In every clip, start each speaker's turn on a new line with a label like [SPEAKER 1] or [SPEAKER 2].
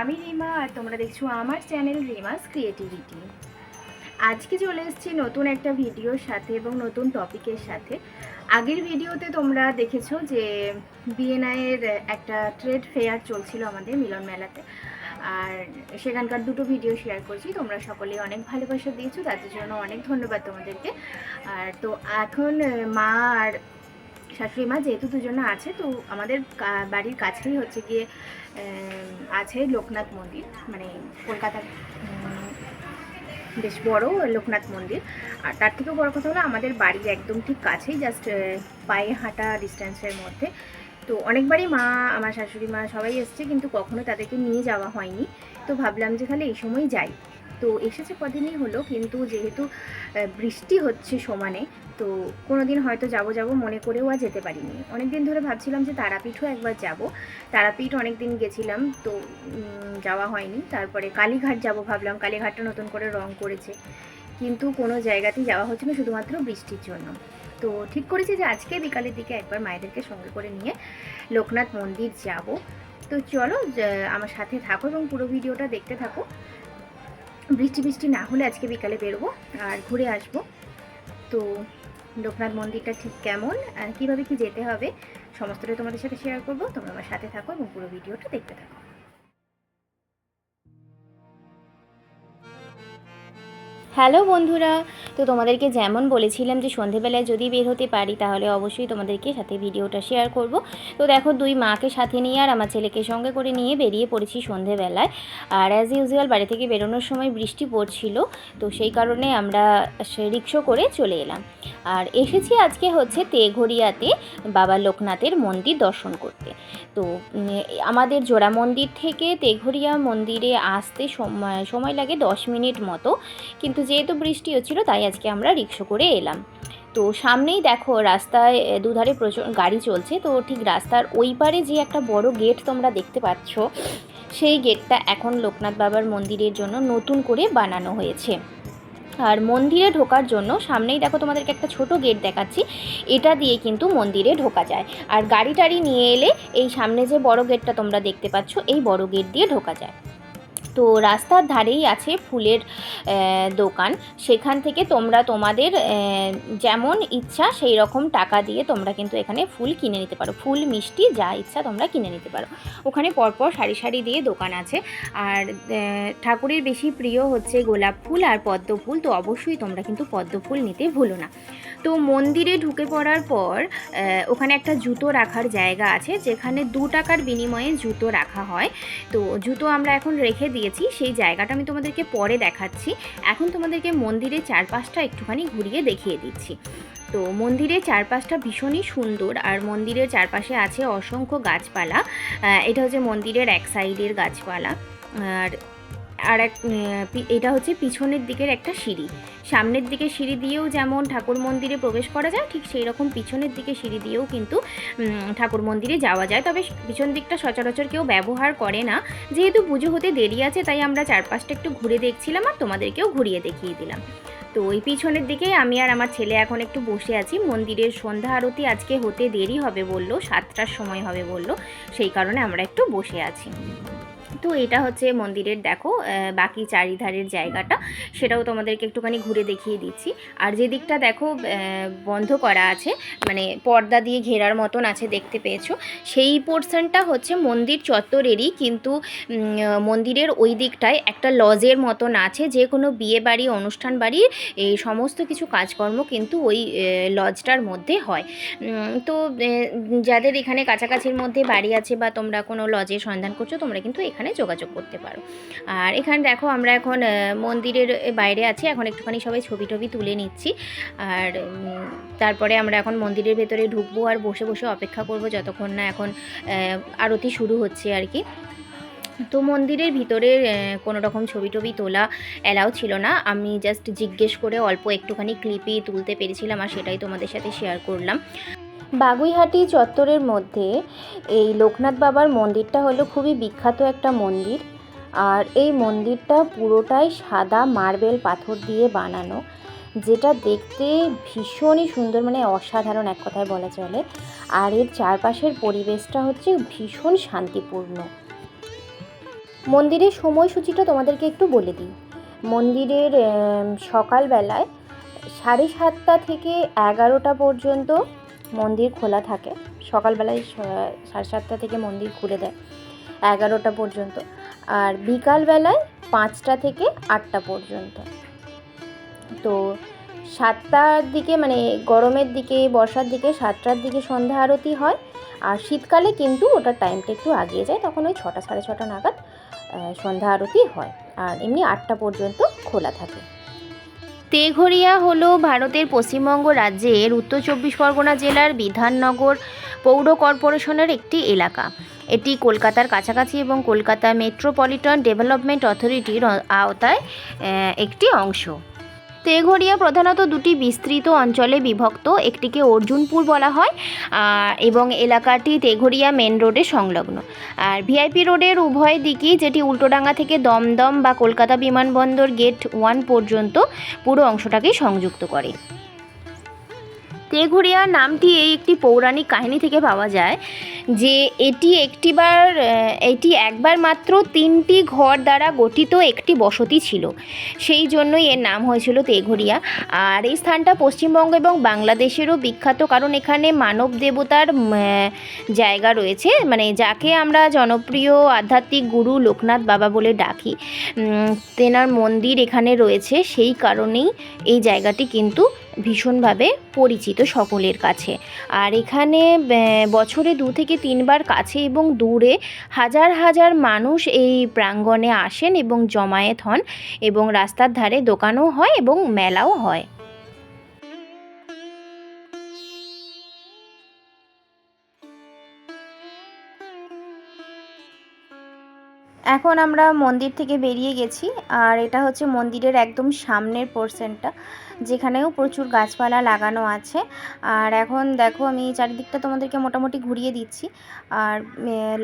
[SPEAKER 1] আমি রিমা আর তোমরা দেখছ আমার চ্যানেল রিমাস ক্রিয়েটিভিটি আজকে চলে এসেছি নতুন একটা ভিডিওর সাথে এবং নতুন টপিকের সাথে। আগের ভিডিওতে তোমরা দেখেছ যে বিএনআইয়ের একটা ট্রেড ফেয়ার চলছিল আমাদের মিলন মেলাতে। আর সেখানকার দুটো ভিডিও শেয়ার করছি। তোমরা সকলেই অনেক ভালোবাসা দিয়েছ। তাদের জন্য অনেক ধন্যবাদ তোমাদেরকে। আর তো এখন, মা আর শাশুড়ি মা যেহেতু দুজনে আছে, তো আমাদের বাড়ির কাছেই হচ্ছে গিয়ে আছে লোকনাথ মন্দির মানে কলকাতার বেশ বড় লোকনাথ মন্দির। আর তার থেকেও বড় কথা হলো আমাদের বাড়ির একদম ঠিক কাছেই জাস্ট পায়ে হাঁটা ডিস্টেন্সের মধ্যে। তো অনেকবারই মা, আমার শাশুড়ি মা সবাই এসছে, কিন্তু কখনো তাদেরকে নিয়ে যাওয়া হয়নি। তো ভাবলাম যে তাহলে এই সময় যাই। তো এসেছে কদিনই হলো, কিন্তু যেহেতু বৃষ্টি হচ্ছে সমানে তো কোনো দিন হয়তো যাব যাব মনে করেও আর যেতে পারিনি। অনেক দিন ধরে ভাবছিলাম যে তারাপীঠও একবার যাব। তারাপীঠ অনেক দিন গেছিলাম, তো যাওয়া হয়নি। তারপরে কালীঘাট যাব ভাবলাম। কালীঘাটটা নতুন করে রং করেছে। কিন্তু কোনো জায়গাতেই যাওয়া হচ্ছে না, শুধুমাত্র বৃষ্টির জন্য। তো ঠিক করেছি যে আজকে বিকালের দিকে একবার মায়েদেরকে সঙ্গে করে নিয়ে লোকনাথ মন্দির যাব। তো চলো আমার সাথে থাকো এবং পুরো ভিডিওটা দেখতে থাকো। বৃষ্টি বৃষ্টি না হলে আজকে বিকালে বেরোবো আর ঘুরে আসব। তো লোকনাথ মন্দিরটা ঠিক কেমন, আর কীভাবে কি যেতে হবে, সমস্তটা তোমাদের সাথে শেয়ার করব। তোমরা আমার সাথে থাকো এবং পুরো ভিডিওটা দেখতে থাকো। হ্যালো বন্ধুরা তো তোমাদেরকে যেমন বলেছিলাম যে সন্ধেবেলায় যদি বের হতে পারি, তাহলে অবশ্যই তোমাদেরকে সাথে ভিডিওটা শেয়ার করব। তো দেখো, দুই মাকে সাথে নিয়ে আর আমার ছেলেকে সঙ্গে করে নিয়ে বেরিয়ে পড়েছি সন্ধেবেলায়। আর অ্যাজ ইউজুয়াল বাড়ি থেকে বেরোনোর সময় বৃষ্টি পড়ছিল, তো সেই কারণে আমরা রিক্সো করে চলে এলাম। আর এসেছি আজকে হচ্ছে তেঘরিয়াতে বাবা লোকনাথের মন্দির দর্শন করতে। তো আমাদের জোড়া মন্দির থেকে তেঘরিয়া মন্দিরে আসতে সময় লাগে দশ মিনিট মতো। কিন্তু যেহেতু বৃষ্টি হচ্ছিল, তাই আজকে আমরা রিক্সা করে এলাম। তো সামনেই দেখো রাস্তায় দুধারে প্রচুর গাড়ি চলছে। তো ঠিক রাস্তার ওই পারে যে একটা বড় গেট তোমরা দেখতে পাচ্ছ, সেই গেটটা এখন লোকনাথ বাবার মন্দিরের জন্য নতুন করে বানানো হয়েছে। আর মন্দিরে ঢোকার জন্য সামনেই দেখো তোমাদেরকে একটা ছোট গেট দেখাচ্ছি। এটা দিয়ে কিন্তু মন্দিরে ঢোকা যায়। আর গাড়ি টাড়ি নিয়ে এলে এই সামনে যে বড় গেটটা তোমরা দেখতে পাচ্ছ, এই বড় গেট দিয়ে ঢোকা যায়। তো রাস্তার ধারেই আছে ফুলের দোকান। সেখান থেকে তোমরা তোমাদের যেমন ইচ্ছা সেই রকম টাকা দিয়ে তোমরা কিন্তু এখানে ফুল কিনে নিতে পারো। ফুল, মিষ্টি, যা ইচ্ছা তোমরা কিনে নিতে পারো। ওখানে পরপর সারি সারি দিয়ে দোকান আছে। আর ঠাকুরের বেশি প্রিয় হচ্ছে গোলাপ ফুল আর পদ্ম ফুল। তো অবশ্যই তোমরা কিন্তু পদ্ম ফুল নিতে ভুলো না। তো মন্দিরে ঢুকে পড়ার পর ওখানে একটা জুতো রাখার জায়গা আছে। যেখানে দু টাকার বিনিময়ে জুতো রাখা হয়। তো জুতো আমরা এখন রেখে দিয়েছি, সেই জায়গাটা আমি তোমাদেরকে পরে দেখাচ্ছি। এখন তোমাদেরকে মন্দিরের চারপাশটা একটুখানি ঘুরিয়ে দেখিয়ে দিচ্ছি। তো মন্দিরের চারপাশটা ভীষণই সুন্দর, আর মন্দিরের চারপাশে আছে অসংখ্য গাছপালা। এটা হচ্ছে মন্দিরের এক সাইডের গাছপালা। আর আর এক এটা হচ্ছে পিছনের দিকের একটা সিঁড়ি। সামনের দিকে সিঁড়ি দিয়েও যেমন ঠাকুর মন্দিরে প্রবেশ করা যায়, ঠিক সেই রকম পিছনের দিকে সিঁড়ি দিয়েও কিন্তু ঠাকুর মন্দিরে যাওয়া যায়। তবে পিছন দিকটা সচরাচর কেউ ব্যবহার করে না। যেহেতু পুজো হতে দেরি আছে, তাই আমরা চারপাশটা একটু ঘুরে দেখছিলাম আর তোমাদেরকেও ঘুরিয়ে দেখিয়ে দিলাম। তো ওই পিছনের দিকে আমি আর আমার ছেলে এখন একটু বসে আছি। মন্দিরের সন্ধ্যা আরতি আজকে হতে দেরি হবে বলল, সাতটার সময় হবে বলল, সেই কারণে আমরা একটু বসে আছি। তো এটা হচ্ছে মন্দিরের দেখো বাকি চারিধারের জায়গাটা। সেটাও তোমাদেরকে একটুখানি ঘুরে দেখিয়ে দিচ্ছি। আর যে দিকটা দেখো বন্ধ করা আছে মানে পর্দা দিয়ে ঘেরার মতন আছে দেখতে পেয়েছ, সেই পোর্শনটা হচ্ছে মন্দির চত্বরেরই, কিন্তু মন্দিরের ওই দিকটায় একটা লজের মতন আছে, যে কোনো বিয়ে বাড়ি, অনুষ্ঠান বাড়ির এই সমস্ত কিছু কাজকর্ম কিন্তু ওই লজটার মধ্যে হয়। তো যাদের এখানে কাছাকাছির মধ্যে বাড়ি আছে বা তোমরা কোনো লজের সন্ধান করছ, তোমরা কিন্তু এখানে যোগাযোগ করতে পারো। আর এখানে দেখো আমরা এখন মন্দিরের বাইরে আছি। এখন একটুখানি সবাই ছবি টবি তুলে নিচ্ছি। আর তারপরে আমরা এখন মন্দিরের ভেতরে ঢুকবো আর বসে বসে অপেক্ষা করব যতক্ষণ না এখন আরতি শুরু হচ্ছে আর কি। তো মন্দিরের ভিতরে কোনো রকম ছবি টবি তোলা অ্যালাউ ছিল না। আমি জাস্ট জিজ্ঞেস করে অল্প একটুখানি ক্লিপই তুলতে পেরেছিলাম আর সেটাই তোমাদের সাথে শেয়ার করলাম। বাগুইহাটি চত্বরের মধ্যে এই লোকনাথ বাবার মন্দিরটা হলো খুবই বিখ্যাত একটা মন্দির। আর এই মন্দিরটা পুরোটাই সাদা মার্বেল পাথর দিয়ে বানানো, যেটা দেখতে ভীষণই সুন্দর মানে অসাধারণ এক কথায় বলা চলে। আর এর চারপাশের পরিবেশটা হচ্ছে ভীষণ শান্তিপূর্ণ। মন্দিরের সময়সূচিটা তোমাদেরকে একটু বলে দিই। মন্দিরের সকালবেলায় সাড়ে সাতটা থেকে এগারোটা পর্যন্ত মন্দির খোলা থাকে। সকালবেলায় সাড়ে সাতটা থেকে মন্দির খুলে দেয়, এগারোটা পর্যন্ত। আর বিকালবেলায় পাঁচটা থেকে আটটা পর্যন্ত। তো সাতটার দিকে মানে গরমের দিকে, বর্ষার দিকে, সাতটার দিকে সন্ধ্যা আরতি হয়। আর শীতকালে কিন্তু ওটার টাইমটা একটু আগিয়ে যায়, তখন ওই ছটা, সাড়ে ছটা নাগাদ সন্ধ্যা আরতি হয়। আর এমনি আটটা পর্যন্ত খোলা থাকে। তেঘরিয়া হল ভারতের পশ্চিমবঙ্গ রাজ্যের উত্তর চব্বিশ পরগনা জেলার বিধাননগর পৌর কর্পোরেশনের একটি এলাকা। এটি কলকাতার কাছাকাছি এবং কলকাতা মেট্রোপলিটন ডেভেলপমেন্ট অথরিটির আওতায় একটি অংশ। তেঘরিয়া প্রধানত দুটি বিস্তৃত অঞ্চলে বিভক্ত। একটিকে অর্জুনপুর বলা হয় এবং এলাকাটি তেঘরিয়া মেন রোডে সংলগ্ন। আর ভিআইপি রোডের উভয় দিকই যেটি উল্টোডাঙ্গা থেকে দমদম বা কলকাতা বিমানবন্দর গেট ওয়ান পর্যন্ত পুরো অংশটাকেই সংযুক্ত করে। তেঘরিয়া নামটি এই একটি পৌরাণিক কাহিনী থেকে পাওয়া যায়। যে এটি একটিবার এটি একবার মাত্র তিনটি ঘর দ্বারা গঠিত একটি বসতি ছিল। সেই জন্যই এর নাম হয়েছিল তেঘরিয়া। আর এই স্থানটা পশ্চিমবঙ্গ এবং বাংলাদেশেরও বিখ্যাত, কারণ এখানে মানব দেবতার জায়গা রয়েছে। মানে যাকে আমরা জনপ্রিয় আধ্যাত্মিক গুরু লোকনাথ বাবা বলে ডাকি তেনার মন্দির এখানে রয়েছে। সেই কারণেই এই জায়গাটি কিন্তু ভীষণভাবে পরিচিত সকলের কাছে। আর এখানে বছরে দু থেকে তিনবার কাছে এবং দূরে হাজার হাজার মানুষ এই প্রাঙ্গণে আসেন এবং জমায়েত হন এবং রাস্তার ধারে দোকানও হয় এবং মেলাও হয়। এখন আমরা মন্দির থেকে বেরিয়ে গেছি, আর এটা হচ্ছে মন্দিরের একদম সামনের পোর্শনটা যেখানেও প্রচুর গাছপালা লাগানো আছে। আর এখন দেখো, আমি চারিদিকটা তোমাদেরকে মোটামুটি ঘুরিয়ে দিচ্ছি। আর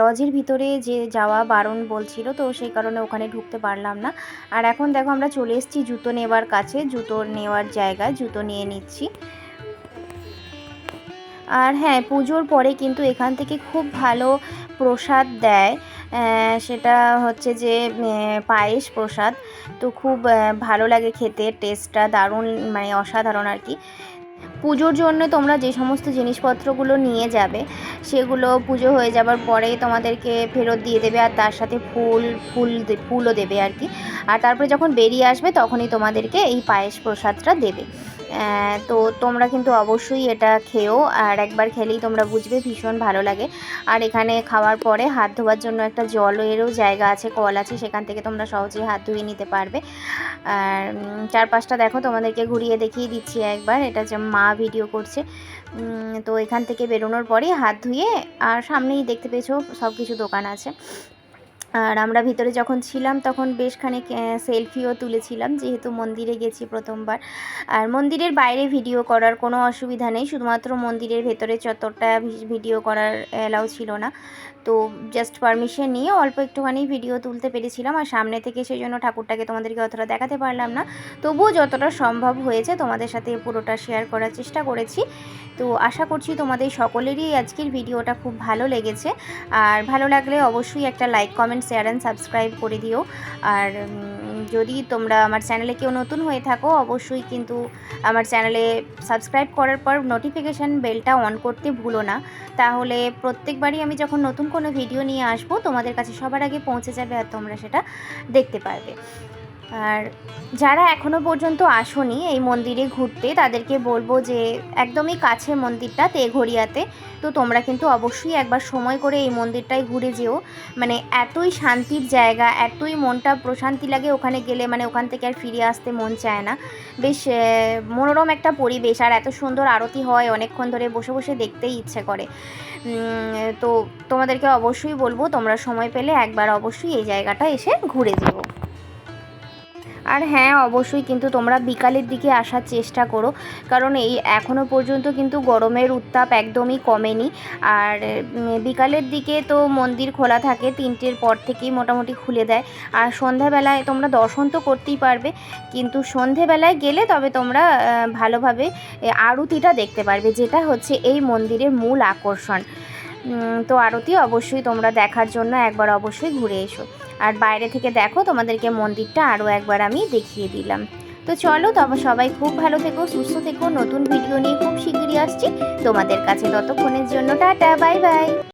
[SPEAKER 1] লজের ভিতরে যে যাওয়া বারণ বলছিল, তো সেই কারণে ওখানে ঢুকতে পারলাম না। আর এখন দেখো, আমরা চলে এসেছি জুতো নেওয়ার কাছে, জুতো নেওয়ার জায়গায়, জুতো নিয়ে নিচ্ছি। আর হ্যাঁ পুজোর পরে কিন্তু এখান থেকে খুব ভালো প্রসাদ দেয়। সেটা হচ্ছে যে পায়েস প্রসাদ। তো খুব ভালো লাগে খেতে টেস্টটা দারুণ মানে অসাধারণ আর কি। পুজোর জন্য তোমরা যে সমস্ত জিনিসপত্রগুলো নিয়ে যাবে, সেগুলো পুজো হয়ে যাবার পরে তোমাদেরকে ফেরত দিয়ে দেবে আর তার সাথে ফুল ফুল ফুলও দেবে আর কি। আর তারপরে যখন বেরিয়ে আসবে, তখনই তোমাদেরকে এই পায়েস প্রসাদটা দেবে। তো তোমরা কিন্তু অবশ্যই এটা খেও আর একবার খেলেই তোমরা বুঝবে, ভীষণ ভালো লাগে। আর এখানে খাওয়ার পরে হাত ধোয়ার জন্য একটা জলেরও জায়গা আছে, কল আছে, সেখান থেকে তোমরা সহজেই হাত ধুয়ে নিতে পারবে। আর চারপাশটা দেখো, তোমাদেরকে ঘুরিয়ে দেখিয়ে দিচ্ছি একবার, এটা যে মা ভিডিও করছে। তো এখান থেকে বেরোনোর পরেই হাত ধুয়ে আর সামনেই দেখতে পেয়েছ সব কিছু দোকান আছে। আর আমরা ভিতরে যখন ছিলাম তখন বেশ খানিক সেলফিও তুলেছিলাম। যেহেতু মন্দিরে গেছি প্রথমবার। আর মন্দিরের বাইরে ভিডিও করার কোনো অসুবিধা নেই। শুধুমাত্র মন্দিরের ভেতরে চত্বরটা ভিডিও করার অ্যালাউ ছিল না। তো জাস্ট পারমিশন নিয়ে অল্প একটুখানি ভিডিও তুলতে পেরেছিলাম। আর সামনে থেকে সেই জন্য ঠাকুরটাকে তোমাদেরকে অতটা দেখাতে পারলাম না। তবুও যতটা সম্ভব হয়েছে তোমাদের সাথে পুরোটা শেয়ার করার চেষ্টা করেছি। তো আশা করছি তোমাদের সকলেরই আজকের ভিডিওটা খুব ভালো লেগেছে। আর ভালো লাগলে অবশ্যই একটা like comment share and subscribe করে দিও। আর যদি তোমরা আমার চ্যানেলে কেউ নতুন হয়ে থাকো, অবশ্যই কিন্তু আমার চ্যানেলে সাবস্ক্রাইব করার পর নোটিফিকেশান বেলটা অন করতে ভুলো না। তাহলে প্রত্যেকবারই আমি যখন নতুন কোনো ভিডিও নিয়ে আসব, তোমাদের কাছে সবার আগে পৌঁছে যাবে আর তোমরা সেটা দেখতে পারবে। আর যারা এখনও পর্যন্ত আসোনি এই মন্দিরে ঘুরতে, তাদেরকে বলব যে একদমই কাছে মন্দিরটা, তেঘরিয়াতে। তো তোমরা কিন্তু অবশ্যই একবার সময় করে এই মন্দিরটায় ঘুরে যেও। মানে এতই শান্তির জায়গা, এতই মনটা প্রশান্তি লাগে ওখানে গেলে মানে ওখান থেকে আর ফিরে আসতে মন চায় না। বেশ মনোরম একটা পরিবেশ, আর এত সুন্দর আরতি হয়, অনেকক্ষণ ধরে বসে বসে দেখতেই ইচ্ছে করে। তো তোমাদেরকে অবশ্যই বলব, তোমরা সময় পেলে একবার অবশ্যই এই জায়গাটা এসে ঘুরে যেও। আর হ্যাঁ অবশ্যই কিন্তু তোমরা বিকালের দিকে আসার চেষ্টা করো। কারণ এই এখনও পর্যন্ত কিন্তু গরমের উত্তাপ একদমই কমেনি। আর বিকালের দিকে তো মন্দির খোলা থাকে, তিনটের পর থেকেই মোটামুটি খুলে দেয়। আর সন্ধ্যাবেলায় তোমরা দর্শন তো করতেই পারবে। কিন্তু সন্ধেবেলায় গেলে তবে তোমরা ভালোভাবে আরতিটা দেখতে পারবে, যেটা হচ্ছে এই মন্দিরের মূল আকর্ষণ। তো আরতি অবশ্যই তোমরা দেখার জন্য একবার অবশ্যই ঘুরে এসো। আর বাইরে থেকে দেখো তোমাদেরকে মন্দিরটা আরও একবার আমি দেখিয়ে দিলাম। তো চলো, তবে সবাই খুব ভালো থেকো, সুস্থ থেকো, নতুন ভিডিও নিয়ে খুব শিগগিরই আসছি। তোমাদের কাছে ততক্ষণের জন্য টাটা বাই বাই